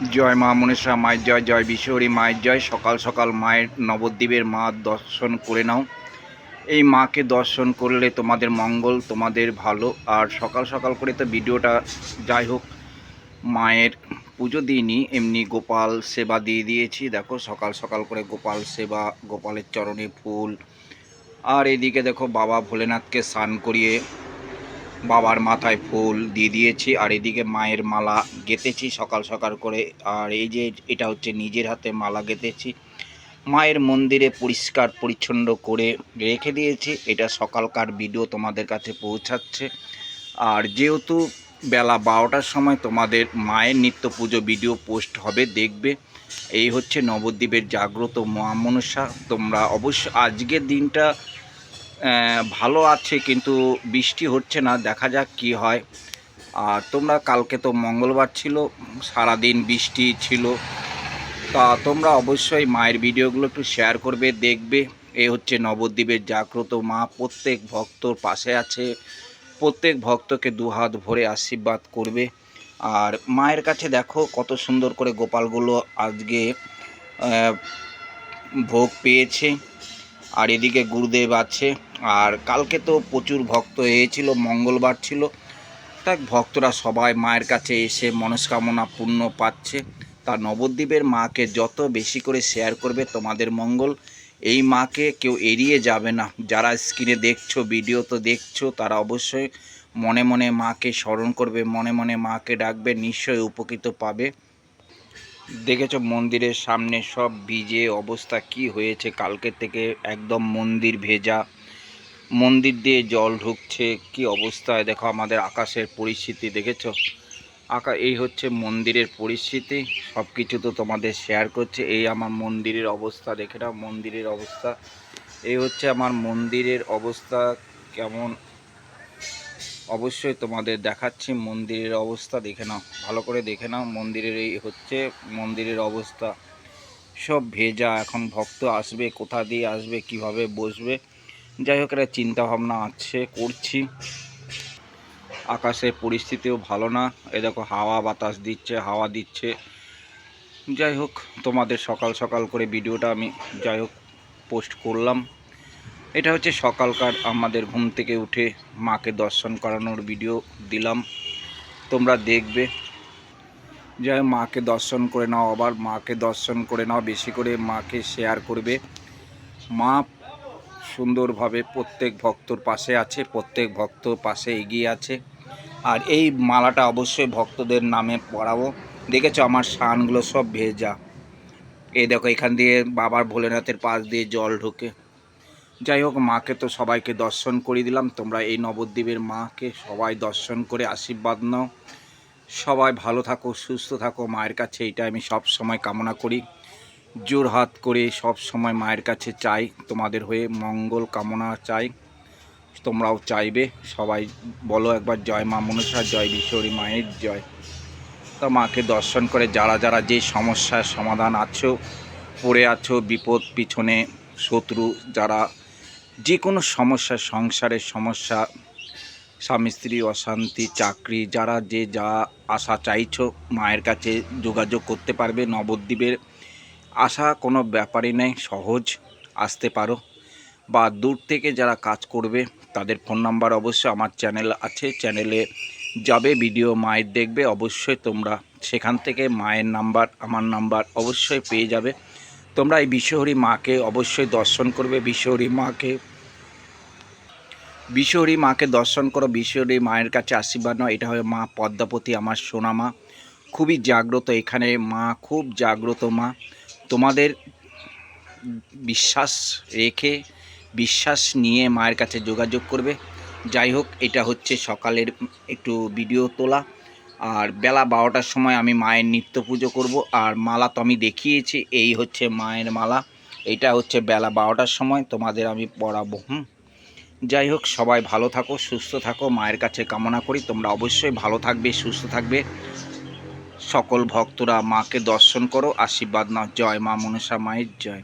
জয় মা মনীষা, মায়ের জয় জয় বিশ্বহরী মায়ের জয়। সকাল সকাল মায়ের নবদ্বীপের মা দর্শন করে নাও। এই মাকে দর্শন করলে তোমাদের মঙ্গল, তোমাদের ভালো। আর সকাল সকাল করে তো ভিডিওটা যাই হোক, মায়ের পুজো দিইনি, এমনি গোপাল সেবা দিয়ে দিয়েছি। দেখো, সকাল সকাল করে গোপাল সেবা, গোপালের চরণে ফুল। আর এদিকে দেখো, বাবা ভোলেনাথকে স্নান করিয়ে বাবার মাথায় ফুল দিয়ে দিয়েছি, আর এদিকে মায়ের মালা গেঁথেছি সকাল সকাল করে, আর এই যে এটা হচ্ছে নিজের হাতে মালা গেঁথেছি। মায়ের মন্দিরে পরিষ্কার পরিচ্ছন্ন করে রেখে দিয়েছি, এটা সকালকার ভিডিও তোমাদের কাছে পৌঁছাচ্ছে। আর যেহেতু বেলা বারোটার সময় তোমাদের মায়ের নিত্য পুজো ভিডিও পোস্ট হবে, দেখবে। এই হচ্ছে নবদ্বীপের জাগ্রত মহামনসা, তোমরা অবশ্য আজকের দিনটা ভালো আছে কিন্তু বৃষ্টি হচ্ছে না, দেখা যাক কি হয়। আর তোমরা কালকে তো মঙ্গলবার ছিল, সারাদিন বৃষ্টি ছিল। তা তোমরা অবশ্যই মায়ের ভিডিওগুলো একটু শেয়ার করবে, দেখবে। এ হচ্ছে নবদ্বীপের জাগ্রত মা, প্রত্যেক ভক্তর পাশে আছে। প্রত্যেক ভক্তকে দুহাত ভরে আশীর্বাদ করবে। আর মায়ের কাছে দেখো কত সুন্দর করে গোপালগুলো আজকে ভোগ পেয়েছে। আর এদিকে গুরুদেব আছে। আর কালকে তো প্রচুর ভক্ত হয়েছিল মঙ্গলবার ছিল। তাই ভক্তরা সবাই মায়ের কাছে এসে মনস্কামনা পূর্ণ পাচ্ছে। তা নবদ্বীপের মাকে যত বেশি করে শেয়ার করবে তোমাদের মঙ্গল, এই মাকে কেউ এড়িয়ে যাবে না। যারা স্ক্রিনে দেখছ ভিডিও তো দেখছ, তারা অবশ্যই মনে মনে মাকে স্মরণ করবে, মনে মনে মাকে ডাকবে, নিশ্চয়ই উপকৃত পাবে। দেখেছ মন্দিরের সামনে সব ভিজে অবস্থা কি হয়েছে? কালকে থেকে একদম মন্দির ভেজা। মন্দির দিয়ে জল ঢুকছে, কি অবস্থায় দেখো আমাদের আকাশের পরিস্থিতি, দেখেছ? আকা, এই হচ্ছে মন্দিরের পরিস্থিতি। সব কিছু তো তোমাদের শেয়ার করছে। এই আমার মন্দিরের অবস্থা, দেখে নাও মন্দিরের অবস্থা। এই হচ্ছে আমার মন্দিরের অবস্থা, কেমন অবশ্যই তোমাদের দেখাচ্ছি, মন্দিরের অবস্থা দেখে নাও, ভালো করে দেখে নাও, মন্দিরের এই হচ্ছে, মন্দিরের অবস্থা। সব ভেজা, এখন ভক্ত আসবে, কোথা দিয়ে আসবে, কীভাবে বসবে। যাই হোক, একটা চিন্তাভাবনা আছে, করছি। আকাশের পরিস্থিতিও ভালো না, এ দেখো হাওয়া বাতাস দিচ্ছে, হাওয়া দিচ্ছে। যাই হোক, তোমাদের সকাল সকাল করে ভিডিওটা আমি যাই হোক, পোস্ট করলাম। এটা হচ্ছে সকালকার আমাদের ঘুম থেকে উঠে মাকে দর্শন করানোর ভিডিও দিলাম। তোমরা দেখবে। যাই মাকে দর্শন করে নাও আবার। মাকে দর্শন করে নাও, বেশি করে মাকে শেয়ার করবে। মা সুন্দরভাবে প্রত্যেক ভক্তর পাশে আছে, প্রত্যেক ভক্তর পাশে এগিয়ে আছে। আর এই মালাটা অবশ্যই ভক্তদের নামে পড়াবো দেখেছ আমার শানগুলো সব ভেজা। এই দেখো, এখান দিয়ে বাবার ভোলেনাথের পাশ দিয়ে জল ঢোকে। যাই হোক, মাকে তো সবাইকে দর্শন করে দিলাম। তোমরা এই নবদ্বীপের মাকে সবাই দর্শন করে আশীর্বাদ নাও। সবাই ভালো থাকো, সুস্থ থাকো। মায়ের কাছে এটা আমি সব সময় কামনা করি। জোর হাত করে সব সময় মায়ের কাছে চাই, তোমাদের হয়ে মঙ্গল কামনা চাই। তোমরাও চাইবে। সবাই বলো একবার, জয় মা মনসা, জয় বিশ্বরী মায়ের জয়। তা মাকে দর্শন করে যারা যারা যে সমস্যার সমাধান আছো, পড়ে আছো, বিপদ পিছনে, শত্রু যারা যে কোনো সমস্যা, সংসারের সমস্যা, স্বামী স্ত্রী, অশান্তি, চাকরি, যারা যে যা আশা চাইছো, মায়ের কাছে যোগাযোগ করতে পারবে, নবদ্বীপের আশা কোনো ব্যাপারই নেই, সহজ, আসতে পারো। বা দূর থেকে যারা কাজ করবে, তাদের ফোন নাম্বার অবশ্যই আমার চ্যানেল আছে, চ্যানেলে যাবে, ভিডিও মায়ের দেখবে, অবশ্যই তোমরা সেখান থেকে মায়ের নাম্বার, আমার নাম্বার অবশ্যই পেয়ে যাবে। তোমরা এই বিশ্বহরী মাকে অবশ্যই দর্শন করবে, বিশ্বহরী মাকে বিশ্বহরী মাকে দর্শন করো, বিশ্বহরী মায়ের কাছে আশীর্বাদ নয় এটা হয় মা পদ্মাপতি, আমার সোনা মা। খুবই জাগ্রত এখানে, মা খুব জাগ্রত মা। তোমাদের বিশ্বাস রেখে, বিশ্বাস নিয়ে মায়ের কাছে যোগাযোগ করবে। যাই হোক, এটা হচ্ছে সকালের একটু ভিডিও তোলা। আর বেলা বারোটার সময় আমি মায়ের নিত্য পুজো করব। আর মালা তো আমি দেখিয়েছি, এই হচ্ছে মায়ের মালা। এটা হচ্ছে বেলা বারোটার সময়, তোমাদের আমি পড়াবো, হুম? যাই হোক, সবাই ভালো থাকো, সুস্থ থাকো, মায়ের কাছে কামনা করি। তোমরা অবশ্যই ভালো থাকবে, সুস্থ থাকবে। সকল ভক্তরা মাকে দর্শন করো, আশীর্বাদ নাও। জয় মা মনসা মায়ের, জয়।